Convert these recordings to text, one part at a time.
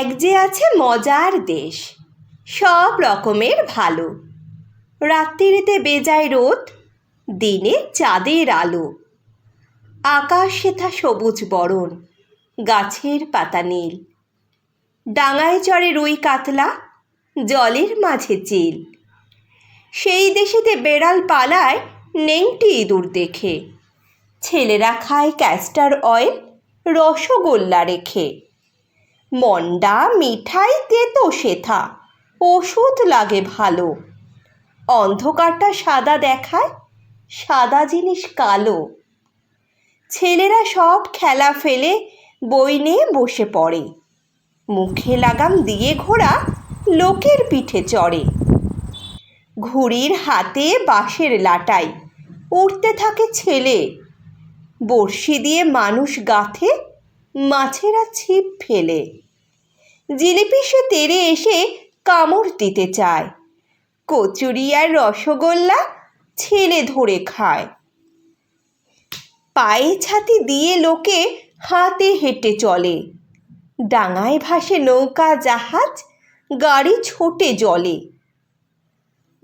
এক যে আছে মজার দেশ, সব রকমের ভালো। রাত্রিতে বেজায় রোদ, দিনে চাঁদের আলো। আকাশ সেথা সবুজ বরণ, গাছের পাতা নীল। ডাঙায় চড়ে রুই কাতলা, জলের মাঝে চিল। সেই দেশেতে বেড়াল পালায় নেংটি ইঁদুর দেখে। ছেলেরা খায় ক্যাস্টার অয়েল, রসগোল্লা রেখে। মন্ডা মিঠাই তেতো শেথা ওষুধ লাগে ভালো। অন্ধকারটা সাদা দেখায়, সাদা জিনিস কালো। ছেলেরা সব খেলা ফেলে বই নিয়ে বসে পড়ে। মুখে লাগাম দিয়ে ঘোড়া লোকের পিঠে চড়ে। ঘুড়ির হাতে বাঁশের লাটাই উঠতে থাকে ছেলে। বড়শি দিয়ে মানুষ গাথে মাছেরা ছিপ ফেলে। জিলিপি সে তেরে এসে কামড় দিতে চায়। কচুরি আর রসগোল্লা ছেলে ধরে খায়। পায়ে ছাতি দিয়ে লোকে হাতে হেঁটে চলে। ডাঙায় ভাসে নৌকা জাহাজ, গাড়ি ছোটে জলে।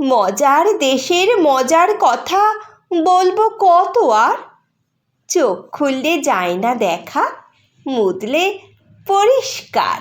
মজার দেশের মজার কথা বলব কত আর? চোখ খুললে যায় না দেখা। মুদলে পরিষ্কার।